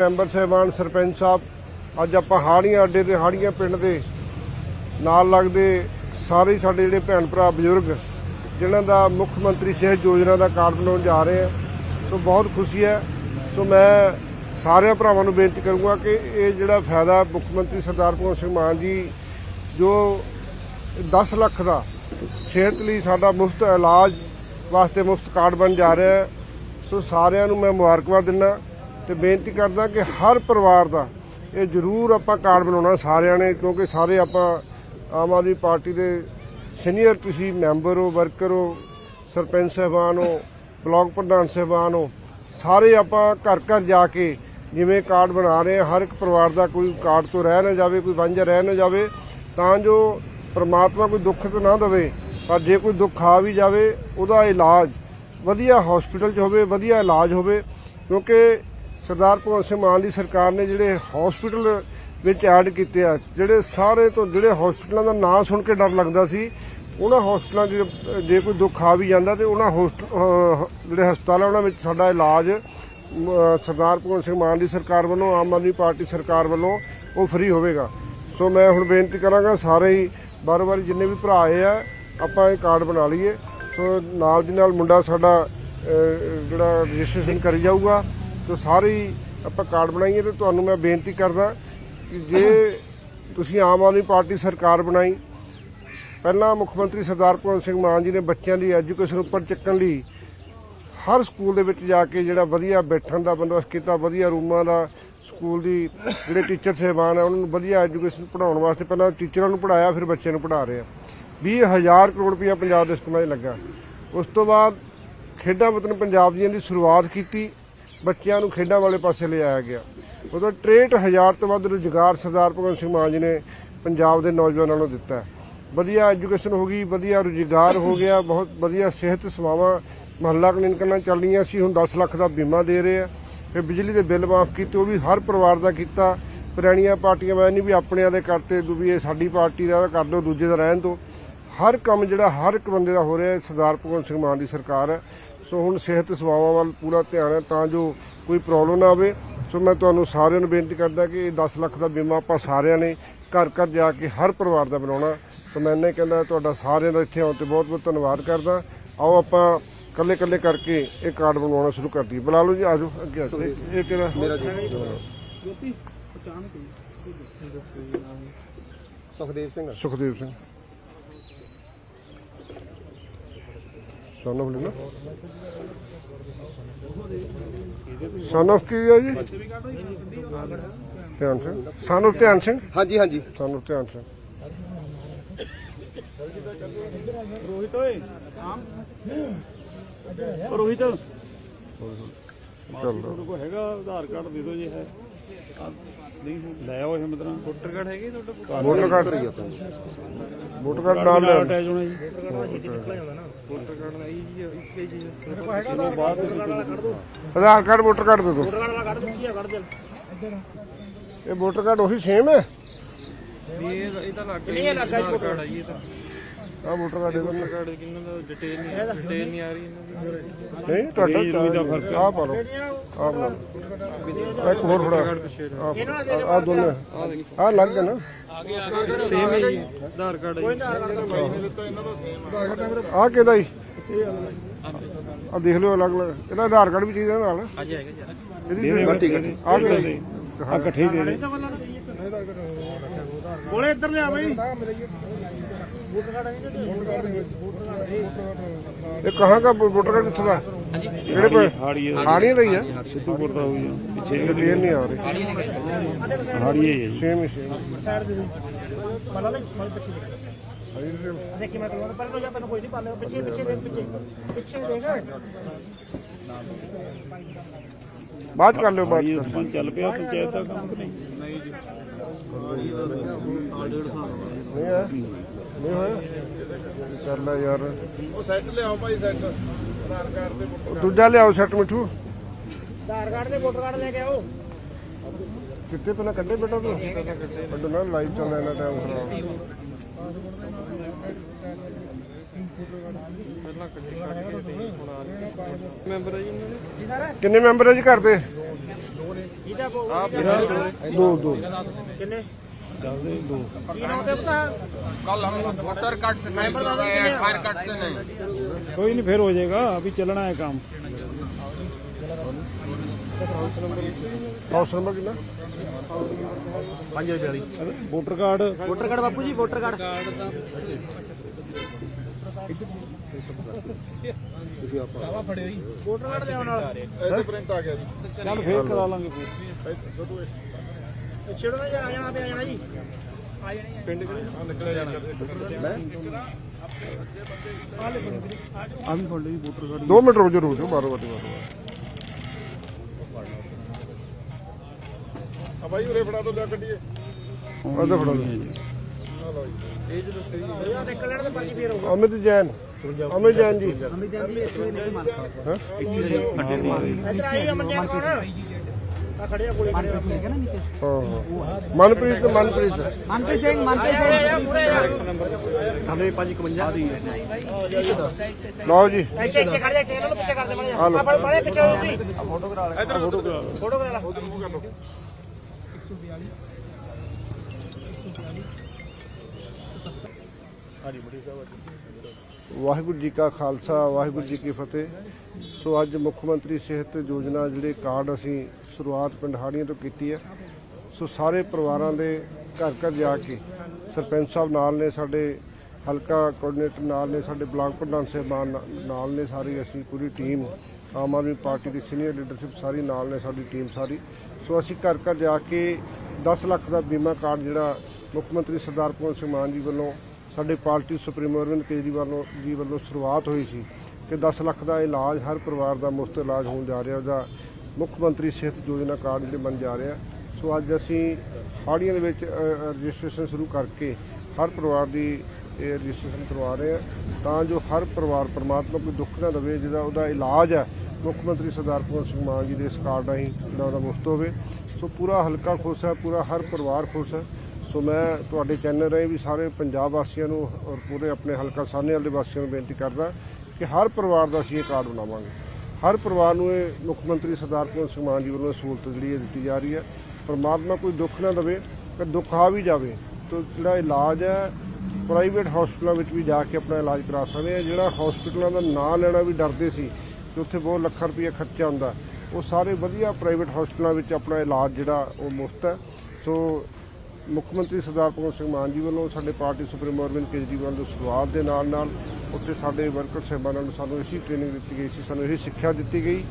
Member ਸਾਹਿਬਾਨ ਸਰਪੰਚ ਸਾਹਿਬ, ਅੱਜ ਆਪਾਂ ਹਾੜੀਆਂ ਅੱਡੇ ਤੇ, ਹਾੜੀਆਂ ਪਿੰਡ ਦੇ ਨਾਲ ਲੱਗਦੇ ਸਾਰੇ ਹੀ ਸਾਡੇ ਜਿਹੜੇ ਭੈਣ ਭਰਾ ਬਜ਼ੁਰਗ, ਜਿਨ੍ਹਾਂ ਦਾ ਮੁੱਖ ਮੰਤਰੀ ਸਿਹਤ ਯੋਜਨਾ ਦਾ ਕਾਰਡ ਬਣਾਉਣ ਜਾ ਰਹੇ ਆ, ਸੋ ਬਹੁਤ ਖੁਸ਼ੀ ਹੈ। ਸੋ ਮੈਂ ਸਾਰਿਆਂ ਭਰਾਵਾਂ ਨੂੰ ਬੇਨਤੀ ਕਰੂੰਗਾ ਕਿ ਇਹ ਜਿਹੜਾ ਫਾਇਦਾ ਮੁੱਖ ਮੰਤਰੀ ਸਰਦਾਰ ਭਗਵੰਤ ਸਿੰਘ ਮਾਨ ਜੀ, ਜੋ 10 ਲੱਖ ਦਾ ਸਿਹਤ ਲਈ ਸਾਡਾ ਮੁਫਤ ਇਲਾਜ ਵਾਸਤੇ ਮੁਫਤ ਕਾਰਡ ਬਣ ਜਾ ਰਿਹਾ ਹੈ, ਸੋ ਸਾਰਿਆਂ ਨੂੰ ਮੈਂ ਮੁਬਾਰਕਬਾਦ ਦਿੰਦਾ। ਤੇ ਬੇਨਤੀ ਕਰਦਾ ਕਿ ਹਰ ਪਰਿਵਾਰ ਦਾ ਇਹ ਜ਼ਰੂਰ ਆਪਾਂ ਕਾਰਡ ਬਣਾਉਣਾ ਸਾਰਿਆਂ ਨੇ, ਕਿਉਂਕਿ ਸਾਰੇ ਆਪਾਂ ਆਮ ਆਦਮੀ ਪਾਰਟੀ ਦੇ ਸੀਨੀਅਰ ਤੁਸੀਂ ਮੈਂਬਰ ਹੋ, ਵਰਕਰ ਹੋ, ਸਰਪੰਚ ਸਾਹਿਬਾਨ ਹੋ, ਬਲਾਕ ਪ੍ਰਧਾਨ ਸਾਹਿਬਾਨ ਹੋ, ਸਾਰੇ ਆਪਾਂ ਘਰ ਘਰ ਜਾ ਕੇ ਜਿਵੇਂ ਕਾਰਡ ਬਣਾ ਰਹੇ ਹਾਂ, ਹਰ ਇੱਕ ਪਰਿਵਾਰ ਦਾ ਕੋਈ ਕਾਰਡ ਤੋਂ ਰਹਿ ਨਾ ਜਾਵੇ, ਕੋਈ ਵਾਂਝਾ ਰਹਿ ਨਾ ਜਾਵੇ, ਤਾਂ ਜੋ ਪਰਮਾਤਮਾ ਕੋਈ ਦੁੱਖ ਤਾਂ ਨਾ ਦੇਵੇ, ਪਰ ਜੇ ਕੋਈ ਦੁੱਖ ਆ ਵੀ ਜਾਵੇ, ਉਹਦਾ ਇਲਾਜ ਵਧੀਆ ਹਸਪੀਟਲ 'ਚ ਹੋਵੇ, ਵਧੀਆ ਇਲਾਜ ਹੋਵੇ, ਕਿਉਂਕਿ ਸਰਦਾਰ ਭਗਵੰਤ ਸਿੰਘ ਮਾਨ ਦੀ ਸਰਕਾਰ ਨੇ ਜਿਹੜੇ ਹਸਪੀਟਲ ਵਿੱਚ ਐਡ ਕੀਤੇ ਆ, ਜਿਹੜੇ ਸਾਰੇ ਤੋਂ ਜਿਹੜੇ ਹਸਪੀਟਲਾਂ ਦਾ ਨਾਂ ਸੁਣ ਕੇ ਡਰ ਲੱਗਦਾ ਸੀ, ਉਹਨਾਂ ਹਸਪੀਟਲਾਂ 'ਚ ਜੇ ਕੋਈ ਦੁੱਖ ਆ ਵੀ ਜਾਂਦਾ ਤੇ ਉਹਨਾਂ ਹੋਸਟ- ਜਿਹੜੇ ਹਸਪਤਾਲ ਆ, ਉਹਨਾਂ ਵਿੱਚ ਸਾਡਾ ਇਲਾਜ ਸਰਦਾਰ ਭਗਵੰਤ ਸਿੰਘ ਮਾਨ ਦੀ ਸਰਕਾਰ ਵੱਲੋਂ, ਆਮ ਆਦਮੀ ਪਾਰਟੀ ਸਰਕਾਰ ਵੱਲੋਂ ਉਹ ਫ੍ਰੀ ਹੋਵੇਗਾ। ਸੋ ਮੈਂ ਹੁਣ ਬੇਨਤੀ ਕਰਾਂਗਾ ਸਾਰੇ ਹੀ ਬਾਰ-ਬਾਰ ਜਿੰਨੇ ਵੀ ਭਰਾ ਆਏ ਆ, ਆਪਾਂ ਇਹ ਕਾਰਡ ਬਣਾ ਲਈਏ। ਸੋ ਨਾਲ ਦੀ ਨਾਲ ਮੁੰਡਾ ਸਾਡਾ ਜਿਹੜਾ ਰਜਿਸਟ੍ਰੇਸ਼ਨ ਕਰੀ ਜਾਊਗਾ। ਤੇ ਸਾਰੇ ਆਪਾਂ ਕਾਰਡ ਬਣਾਈਏ ਤੇ ਤੁਹਾਨੂੰ ਮੈਂ ਬੇਨਤੀ ਕਰਦਾ ਕਿ ਜੇ ਤੁਸੀਂ ਆਮ ਆਦਮੀ ਪਾਰਟੀ ਸਰਕਾਰ ਬਣਾਈ, ਪਹਿਲਾਂ ਮੁੱਖ ਮੰਤਰੀ ਸਰਦਾਰ ਭਗਵੰਤ ਸਿੰਘ ਮਾਨ ਜੀ ਨੇ ਬੱਚਿਆਂ ਦੀ ਐਜੂਕੇਸ਼ਨ ਉੱਪਰ ਚੱਕਣ ਲਈ ਹਰ ਸਕੂਲ ਦੇ ਵਿੱਚ ਜਾ ਕੇ ਜਿਹੜਾ ਵਧੀਆ ਬੈਠਣ ਦਾ ਬੰਦੋਬਸਤ ਕੀਤਾ, ਵਧੀਆ ਰੂਮਾਂ ਦਾ, ਸਕੂਲ ਦੀ ਜਿਹੜੇ ਟੀਚਰ ਸਹਿਬਾਨ ਆ, ਉਹਨਾਂ ਨੂੰ ਵਧੀਆ ਐਜੂਕੇਸ਼ਨ ਪੜਾਉਣ ਵਾਸਤੇ ਪਹਿਲਾਂ ਟੀਚਰਾਂ ਨੂੰ ਪੜਾਇਆ ਫਿਰ ਬੱਚਿਆਂ ਨੂੰ ਪੜਾ ਰਹੇ ਆ। 20000 ਕਰੋੜ ਰੁਪਇਆ ਪੰਜਾਬ ਦੇ ਸਕੂਲਾਂ 'ਚ ਲੱਗਾ। ਉਸ ਤੋਂ ਬਾਅਦ ਖੇਡਾਂ ਵਤਨ ਪੰਜਾਬ ਦੀਆਂ ਦੀ ਸ਼ੁਰੂਆਤ ਕੀਤੀ। ਬੱਚਿਆਂ ਨੂੰ ਖੇਡਾਂ ਵਾਲੇ ਪਾਸੇ ਲਿਆਇਆ ਗਿਆ। ਉਦੋਂ 63000 ਤੋਂ ਵੱਧ ਰੁਜ਼ਗਾਰ ਸਰਦਾਰ ਭਗਵੰਤ ਸਿੰਘ ਮਾਨ ਜੀ ਨੇ ਪੰਜਾਬ ਦੇ ਨੌਜਵਾਨਾਂ ਨੂੰ ਦਿੱਤਾ। ਵਧੀਆ ਐਜੂਕੇਸ਼ਨ ਹੋ ਗਈ, ਵਧੀਆ ਰੁਜ਼ਗਾਰ ਹੋ ਗਿਆ, ਬਹੁਤ ਵਧੀਆ ਸਿਹਤ ਸੇਵਾਵਾਂ ਮਹੱਲਾ ਕਲੀਨਿਕਾਂ ਚੱਲ ਰਹੀਆਂ ਸੀ, ਹੁਣ 10 ਲੱਖ ਦਾ ਬੀਮਾ ਦੇ ਰਹੇ ਆ। ਫਿਰ ਬਿਜਲੀ ਦੇ ਬਿੱਲ ਮਾਫ ਕੀਤੇ, ਉਹ ਵੀ ਹਰ ਪਰਿਵਾਰ ਦਾ ਕੀਤਾ। ਪੁਰਾਣੀਆਂ ਪਾਰਟੀਆਂ ਮੈਂ ਨਹੀਂ ਵੀ ਆਪਣਿਆਂ ਦੇ ਕਰਤੇ ਦੂ ਵੀ ਇਹ ਸਾਡੀ ਪਾਰਟੀ ਦਾ, ਕਰ ਦਿਓ, ਦੂਜੇ ਦਾ ਰਹਿਣ ਦਿਓ। ਹਰ ਕੰਮ ਜਿਹੜਾ ਹਰ ਇੱਕ ਬੰਦੇ ਦਾ ਹੋ ਰਿਹਾ ਹੈ ਸਰਦਾਰ ਭਗਵੰਤ ਸਿੰਘ ਮਾਨ ਦੀ ਸਰਕਾਰ ਹੈ। ਸੋ ਹੁਣ ਸਿਹਤ ਸੇਵਾਵਾਂ ਵੱਲ ਪੂਰਾ ਧਿਆਨ ਹੈ ਤਾਂ ਜੋ ਕੋਈ ਪ੍ਰੋਬਲਮ ਨਾ ਆਵੇ। ਸੋ ਮੈਂ ਤੁਹਾਨੂੰ ਸਾਰਿਆਂ ਨੂੰ ਬੇਨਤੀ ਕਰਦਾ ਕਿ ਇਹ 10 ਲੱਖ ਦਾ ਬੀਮਾ ਆਪਾਂ ਸਾਰਿਆਂ ਨੇ ਘਰ ਘਰ ਜਾ ਕੇ ਹਰ ਪਰਿਵਾਰ ਦਾ ਬਣਾਉਣਾ। ਸੋ ਮੈਂ ਇੰਨਾ ਹੀ ਕਹਿੰਦਾ ਤੁਹਾਡਾ ਸਾਰਿਆਂ ਦਾ ਇੱਥੇ ਆਉਣ ਤੇ ਬਹੁਤ ਬਹੁਤ ਧੰਨਵਾਦ ਕਰਦਾ। ਆਓ ਆਪਾਂ ਕੱਲੇ ਕੱਲੇ ਕਰਕੇ ਇਹ ਕਾਰਡ ਬਣਵਾਉਣਾ ਸ਼ੁਰੂ ਕਰ ਦਈਏ। ਬੁਲਾ ਲਓ ਜੀ ਆਜੋ ਅੱਗੇ ਆ ਜਾਓ। ਇਹ ਕਿਹੜਾ? ਮੇਰਾ ਸੁਖਦੇਵ ਸਿੰਘ। ਸੁਖਦੇਵ ਸਿੰਘ। ਸਨ ਆਫ ਲੈਣਾ ਸਨ ਆਫ ਕੀ ਹੈ ਜੀ? ਧਿਆਨ ਸਿੰਘ। ਸਨ ਆਫ ਧਿਆਨ ਸਿੰਘ? ਹਾਂਜੀ ਹਾਂਜੀ। ਸਨ ਆਫ ਧਿਆਨ ਸਿੰਘ। ਰੋਹਿਤ ਓਏ ਆਮ। ਰੋਹਿਤ। ਚੱਲ। ਕੋ ਹੈਗਾ ਆਧਾਰ ਕਾਰਡ ਦੇ ਦਿਓ ਜੇ ਹੈ। ਨਹੀਂ ਲੈ ਆਓ ਇਹ ਮਤਲਬ ਵੋਟਰ ਕਾਰਡ ਹੈਗੇ ਤੁਹਾਡਾ ਵੋਟਰ ਕਾਰਡ ਵੋਟਰ ਕਾਰਡ ਨਾਲ ਲੈ ਅਟੈਚ ਹੋਣਾ ਜੀ ਆਧਾਰ ਕਾਰਡ ਵੋਟਰ ਕਾਰਡ ਦੇ ਦਿਓ ਇਹ ਵੋਟਰ ਕਾਰਡ ਉਹੀ ਸੇਮ ਹੈ ਇਹ ਇਹ ਤਾਂ ਲੱਗ ਨਹੀਂ ਲੱਗਾ ਜੀ ਕਾਰਡ ਹੈ ਜੀ ਇਹ ਤਾਂ ਆ ਵੋਟਰ ਕਾਰਡ ਇਹਦਾ ਨਹੀਂ। ਕਾਰਡ ਕਿੰਨਾ ਦਾ ਡਿਟੇਲ ਨਹੀਂ ਡਿਟੇਲ ਨਹੀਂ ਆ ਰਹੀ ਇਹਨਾਂ ਦੀ ਨਹੀਂ ਤੁਹਾਡਾ ਆ ਪਾ ਲਓ ਆ ਬਣਾ ਲਓ। ਇੱਕ ਹੋਰ ਫੜਾ ਆ ਆ ਦੋਨੇ ਆ ਲੱਗ ਗਿਆ ਨਾ ਸੇਮ ਹੈ ਆਧਾਰ ਕਾਰਡ ਹੈ ਆ ਕਿਹਦਾ ਜੀ? ਆ ਦੇਖ ਲਿਓ ਅਲੱਗ ਅਲੱਗ। ਇਹਦਾ ਆਧਾਰ ਕਾਰਡ ਵੀ ਚਾਹੀਦਾ ਨਾਲ। ਹਾਂਜੀ ਹੈਗਾ ਇਹਦੀ ਬਸ ਠੀਕ ਹੈ ਜੀ ਆ ਜੀ? ਆ ਇਕੱਠੇ ਦੇ ਦੇ। ਕੋਲੇ ਇੱਧਰ ਲਿਆ ਬਈ। ਇਹ ਕਹਾਂ ਦਾ ਵੋਟਰ ਕਾਰਡ ਕਿੱਥੋਂ ਦਾ? ਕਿਹੜੇ ਪੇ ਹਾੜੀਏ ਹਾੜੀਆਂ ਦਾ ਹੀ ਆ। ਸਿੱਧੂਪੁਰ ਦਾ ਹੋਈ ਆ। ਪਿੱਛੇ ਇਹ ਕਲੀਅਰ ਨਹੀਂ ਆ ਰਹੀ ਹਾੜੀਏ ਹੀ ਹੈ ਜੀ। ਸੇਮ ਹੀ ਸੇਮ ਮਲਾ ਲੈ ਮਲ ਪਿੱਛੇ ਦੇਖੀ। ਮੈਂ ਤੁਹਾਨੂੰ। ਪਹਿਲਾਂ ਜਾਂ ਪਹਿਲਾਂ ਕੋਈ ਨਹੀਂ ਪਾਲੇ ਪਿੱਛੇ ਪਿੱਛੇ ਦੇਖ ਪਿੱਛੇ। ਪਿੱਛੇ ਦੇਖ। ਬਾਅਦ ਚ ਕਰ ਲਿਓ ਸਰਪੰਚ ਚੱਲ ਪਿਆ ਪੰਚਾਇਤ ਦਾ ਕੰਮ ਕਿ ਨਹੀਂ? ਨਹੀਂ ਜੀ। ਨਹੀਂ ਆ। ਨਹੀਂ ਹੋਇਆ? ਕਰ ਲੈ ਯਾਰ। ਉਹ ਸੈੱਟ ਲਿਆਓ ਭਾਈ ਸੈੱਟ ਤੇ ਦੂਜਾ ਲਿਆਓ ਸੈੱਟ ਮਿੱਠੂ। ਆਧਾਰ ਕਾਰਡ ਤੇ ਵੋਟਰ ਕਾਰਡ ਲੈ ਕੇ ਆਓ। ਕਿੱਥੇ ਪਹਿਲਾਂ ਕੱਢੇ ਬੇਟਾ ਤੂੰ। ਕੱਢੋ ਨਾ ਲਾਈਵ ਚੱਲਦਾ ਇਹਨਾਂ ਟਾਈਮ ਖਰਾਬ। ਪਹਿਲਾਂ ਕੱਢੀ ਕੱਢ ਕੇ ਸੀ ਹੁਣ ਆ ਰਹੀ ਮੈਂਬਰ ਹੈ ਜੀ ਇਹਨਾਂ ਦੇ? ਕਿੰਨੇ ਮੈਂਬਰ ਹੈ ਜੀ ਘਰ ਦੇ ਦੋ ਦੋ। ਕਿੰਨੇ? ਚੱਲਦੇ ਦੋ ਕੀ ਨਾਮ ਤੇ ਪਤਾ कल हम लोग वोटर कार्ड से नहीं बोल रहे हैं आधार कार्ड से नहीं ਕੋਈ ਨਹੀਂ ਫਿਰ ਹੋ ਜਾਏਗਾ ਅਭੀ ਚੱਲਣਾ ਹੈ ਕੰਮ ਹਾਊਸ ਨੰਬਰ ਕਿੰਨਾ ਵੋਟਰ ਕਾਰਡ ਵੋਟਰ ਕਾਰਡ ਬਾਪੂ ਜੀ ਵੋਟਰ ਕਾਰਡ ਵੋਟਰ ਕਾਰਡ ਲਿਆਉਣ ਨਾਲ ਇਹਦੇ ਪ੍ਰਿੰਟ ਆ ਗਿਆ ਜੀ ਚੱਲ ਫੇਰ ਕਰਾ ਲਾਂਗੇ ਫਿਰ ਛੇੜੋ ਨਾ ਜੀ, ਆ ਜਾਣਾ ਤੇ ਆ ਜਾਣਾ ਜੀ। ਆ ਨਿਕਲਿਆ ਜਾਣਾ। ਆ ਵੀ ਫੜ ਲਈ ਵੋਟਰ ਕਾਰਡ। 2 ਮਿੰਟ ਰੁਕ ਜਾਓ ਮਾਰੋ ਬਾਟੀ ਮਾਰੋ। ਆ ਬਾਈ ਉਰੇ ਫੜਾ ਦੋ ਲਿਆ ਕੱਢੀਏ। ਫੜਾ। ਇਹ ਦੇਖ ਲੈਣ ਤੇ ਪਰਚੀ ਫੇਰ ਹੋਊਗਾ ਅਮਿਤ ਜੈਨ। ਅਮਿਤ ਜੈਨ ਜੀ। ਅਮਿਤ ਜੈਨ ਜੀ ਇੱਥੇ ਨਹੀਂ ਮਾਰ ਇੱਧਰ ਆਈ ਅਮਨ ਜੈਨ ਕੌਣ ਆ ਹਾਂ ਮਨਪ੍ਰੀਤ ਮਨਪ੍ਰੀਤ। ਮਨਪ੍ਰੀਤ ਸਿੰਘ ਮਨਪ੍ਰੀਤ ਸਿੰਘ। ਪੂਰੇ ਲਓ ਜੀ। ਇੱਥੇ ਇੱਥੇ ਖੜ ਜਾ ਕੇ ਇਹਨਾਂ ਨੂੰ ਪਿੱਛੇ ਕਰ ਦੇ ਮੜੇ ਆ ਲਓ। ਆ ਬੜੇ ਪਿੱਛੇ ਹੋ ਤੁਸੀਂ। ਫੋਟੋ ਕਰਾ ਲੈ। ਫੋਟੋ ਕਰਾ ਲੈ। ਫੋਟੋ ਕਰਾ ਲੈ। ਵਾਹਿਗੁਰੂ ਜੀ ਕਾ ਖਾਲਸਾ, ਵਾਹਿਗੁਰੂ ਜੀ ਕੀ ਫਤਿਹ। ਸੋ ਅੱਜ ਮੁੱਖ ਮੰਤਰੀ ਸਿਹਤ ਯੋਜਨਾ ਜਿਹੜੇ ਕਾਰਡ ਅਸੀਂ ਸ਼ੁਰੂਆਤ ਪਿੰਡ ਹਾੜੀਆਂ ਤੋਂ ਕੀਤੀ ਹੈ। ਸੋ ਸਾਰੇ ਪਰਿਵਾਰਾਂ ਦੇ ਘਰ ਘਰ ਜਾ ਕੇ ਸਰਪੰਚ ਸਾਹਿਬ ਨਾਲ ਨੇ ਸਾਡੇ, ਹਲਕਾ ਕੋਆਰਡੀਨੇਟਰ ਨਾਲ ਨੇ ਸਾਡੇ ਬਲਾਕ ਪ੍ਰਧਾਨ ਸਾਹਿਬਾਨ ਨਾ- ਨਾਲ ਨੇ ਸਾਰੀ ਅਸੀਂ ਪੂਰੀ ਟੀਮ, ਆਮ ਆਦਮੀ ਪਾਰਟੀ ਦੀ ਸੀਨੀਅਰ ਲੀਡਰਸ਼ਿਪ ਸਾਰੀ ਨਾਲ ਨੇ ਸਾਡੀ ਟੀਮ ਸਾਰੀ। ਸੋ ਅਸੀਂ ਘਰ ਘਰ ਜਾ ਕੇ 10 ਲੱਖ ਦਾ ਬੀਮਾ ਕਾਰਡ ਜਿਹੜਾ ਮੁੱਖ ਮੰਤਰੀ ਸਰਦਾਰ ਭਗਵੰਤ ਸਿੰਘ ਮਾਨ ਜੀ ਵੱਲੋਂ ਸਾਡੇ ਪਾਰਟੀ ਸੁਪਰੀਮੋ ਅਰਵਿੰਦ ਕੇਜਰੀਵਾਲ ਨੂੰ- ਜੀ ਵੱਲੋਂ ਸ਼ੁਰੂਆਤ ਹੋਈ ਸੀ ਕਿ 10 ਲੱਖ ਦਾ ਇਲਾਜ, ਹਰ ਪਰਿਵਾਰ ਦਾ ਮੁਫਤ ਇਲਾਜ ਹੋਣ ਜਾ ਰਿਹਾ, ਉਹਦਾ ਮੁੱਖ ਮੰਤਰੀ ਸਿਹਤ ਯੋਜਨਾ ਕਾਰਡ ਜਿਹੜੇ ਬਣ ਜਾ ਰਿਹਾ। ਸੋ ਅੱਜ ਅਸੀਂ ਹਾੜੀਆਂ ਦੇ ਵਿੱਚ ਰਜਿਸਟ੍ਰੇਸ਼ਨ ਸ਼ੁਰੂ ਕਰਕੇ ਹਰ ਪਰਿਵਾਰ ਦੀ ਇਹ ਰਜਿਸਟ੍ਰੇਸ਼ਨ ਕਰਵਾ ਰਹੇ ਹਾਂ। ਤਾਂ ਜੋ ਹਰ ਪਰਿਵਾਰ ਪਰਮਾਤਮਾ ਕੋਈ ਦੁੱਖ ਨਾ ਦੇਵੇ, ਜਿਹਦਾ ਉਹਦਾ ਇਲਾਜ ਹੈ, ਮੁੱਖ ਮੰਤਰੀ ਸਰਦਾਰ ਭਗਵੰਤ ਸਿੰਘ ਮਾਨ ਜੀ ਦੇ ਇਸ ਕਾਰਡ ਰਾਹੀਂ ਜਿਹੜਾ ਉਹਦਾ ਮੁਫਤ ਹੋਵੇ। ਸੋ ਪੂਰਾ ਹਲਕਾ ਖੁਸ਼ ਹੈ, ਪੂਰਾ ਹਰ ਪਰਿਵਾਰ ਖੁਸ਼ ਹੈ। ਸੋ ਮੈਂ ਤੁਹਾਡੇ ਚੈਨਲ ਰਾਹੀਂ ਵੀ ਸਾਰੇ ਪੰਜਾਬ ਵਾਸੀਆਂ ਨੂੰ ਔਰ ਪੂਰੇ ਆਪਣੇ ਹਲਕਾ ਸਾਹਨੇਵਾਲ ਦੇ ਵਾਸੀਆਂ ਨੂੰ ਬੇਨਤੀ ਕਰਦਾ ਕਿ ਹਰ ਪਰਿਵਾਰ ਦਾ ਅਸੀਂ ਇਹ ਕਾਰਡ ਬਣਾਵਾਂਗੇ। ਹਰ ਪਰਿਵਾਰ ਨੂੰ ਇਹ ਮੁੱਖ ਮੰਤਰੀ ਸਰਦਾਰ ਭਗਵੰਤ ਸਿੰਘ ਮਾਨ ਜੀ ਵੱਲੋਂ ਸਹੂਲਤ ਜਿਹੜੀ ਹੈ ਦਿੱਤੀ ਜਾ ਰਹੀ ਹੈ। ਪਰਮਾਤਮਾ ਕੋਈ ਦੁੱਖ ਨਾ ਦੇਵੇ, ਕਿ ਦੁੱਖ ਆ ਵੀ ਜਾਵੇ ਤਾਂ ਜਿਹੜਾ ਇਲਾਜ ਹੈ, ਪ੍ਰਾਈਵੇਟ ਹਸਪਤਾਲਾਂ ਵਿੱਚ ਵੀ ਜਾ ਕੇ ਆਪਣਾ ਇਲਾਜ ਕਰਾ ਸਕਦੇ ਆ ਜਿਹੜਾ ਹਸਪਤਾਲਾਂ ਦਾ ਨਾਂ ਲੈਣਾ ਵੀ ਡਰਦੇ ਸੀ ਕਿ ਉੱਥੇ ਬਹੁਤ ਲੱਖਾਂ ਰੁਪਏ ਖਰਚਾ ਹੁੰਦਾ, ਉਹ ਸਾਰੇ ਵਧੀਆ ਪ੍ਰਾਈਵੇਟ ਹਸਪਤਾਲਾਂ ਵਿੱਚ ਆਪਣਾ ਇਲਾਜ ਜਿਹੜਾ ਉਹ ਮੁਫਤ ਹੈ। ਸੋ ਮੁੱਖ ਮੰਤਰੀ ਸਰਦਾਰ ਭਗਵੰਤ ਸਿੰਘ ਮਾਨ ਜੀ ਵੱਲੋਂ ਸਾਡੇ ਪਾਰਟੀ ਸੁਪਰੀਮੋ ਅਰਵਿੰਦ ਕੇਜਰੀਵਾਲ ਦੀ ਸ਼ੁਰੂਆਤ ਦੇ ਨਾਲ ਨਾਲ ਉੱਥੇ ਸਾਡੇ ਵਰਕਰ ਸਾਹਿਬਾਨਾਂ ਨੂੰ ਸਾਨੂੰ ਇਸੀ ਟ੍ਰੇਨਿੰਗ ਦਿੱਤੀ ਗਈ ਸੀ, ਸਾਨੂੰ ਇਹੀ ਸਿੱਖਿਆ ਦਿੱਤੀ ਗਈ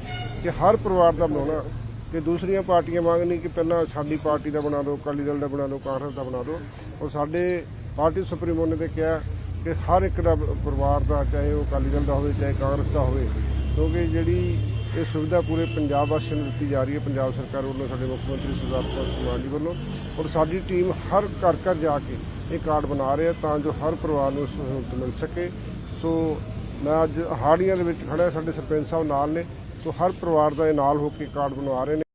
ਕਿ ਹਰ ਪਰਿਵਾਰ ਦਾ ਬਣਾਉਣਾ, ਕਿ ਦੂਸਰੀਆਂ ਪਾਰਟੀਆਂ ਮੰਗ ਨਹੀਂ ਕਿ ਪਹਿਲਾਂ ਸਾਡੀ ਪਾਰਟੀ ਦਾ ਬਣਾ ਦਿਓ, ਅਕਾਲੀ ਦਲ ਦਾ ਬਣਾ ਦਿਓ, ਕਾਂਗਰਸ ਦਾ ਬਣਾ ਦਿਓ। ਔਰ ਸਾਡੇ ਪਾਰਟੀ ਸੁਪਰੀਮੋ ਨੇ ਤੇ ਕਿਹਾ ਕਿ ਹਰ ਇੱਕ ਦਾ ਪਰਿਵਾਰ ਦਾ, ਚਾਹੇ ਉਹ ਅਕਾਲੀ ਦਲ ਦਾ ਹੋਵੇ, ਚਾਹੇ ਕਾਂਗਰਸ ਦਾ ਹੋਵੇ, ਕਿਉਂਕਿ ਜਿਹੜੀ ਇਹ ਸੁਵਿਧਾ ਪੂਰੇ ਪੰਜਾਬ ਵਾਸੀਆਂ ਨੂੰ ਦਿੱਤੀ ਜਾ ਰਹੀ ਹੈ। ਪੰਜਾਬ ਸਰਕਾਰ ਵੱਲੋਂ ਸਾਡੇ ਮੁੱਖ ਮੰਤਰੀ ਸਰਦਾਰ ਭਗਵੰਤ ਸਿੰਘ ਮਾਨ ਜੀ ਵੱਲੋਂ ਔਰ ਸਾਡੀ ਟੀਮ ਹਰ ਘਰ ਘਰ ਜਾ ਕੇ ਇਹ ਕਾਰਡ ਬਣਾ ਰਿਹਾ ਤਾਂ ਜੋ ਹਰ ਪਰਿਵਾਰ ਨੂੰ ਸਹੂਲਤ ਮਿਲ ਸਕੇ। ਸੋ ਮੈਂ ਅੱਜ ਹਾੜੀਆਂ ਦੇ ਵਿੱਚ ਖੜਾ ਸਾਡੇ ਸਰਪੰਚ ਸਾਹਿਬ ਨਾਲ ਨੇ। ਸੋ ਹਰ ਪਰਿਵਾਰ ਦਾ ਇਹ ਨਾਲ ਹੋ ਕੇ ਕਾਰਡ ਬਣਵਾ ਰਹੇ ਨੇ।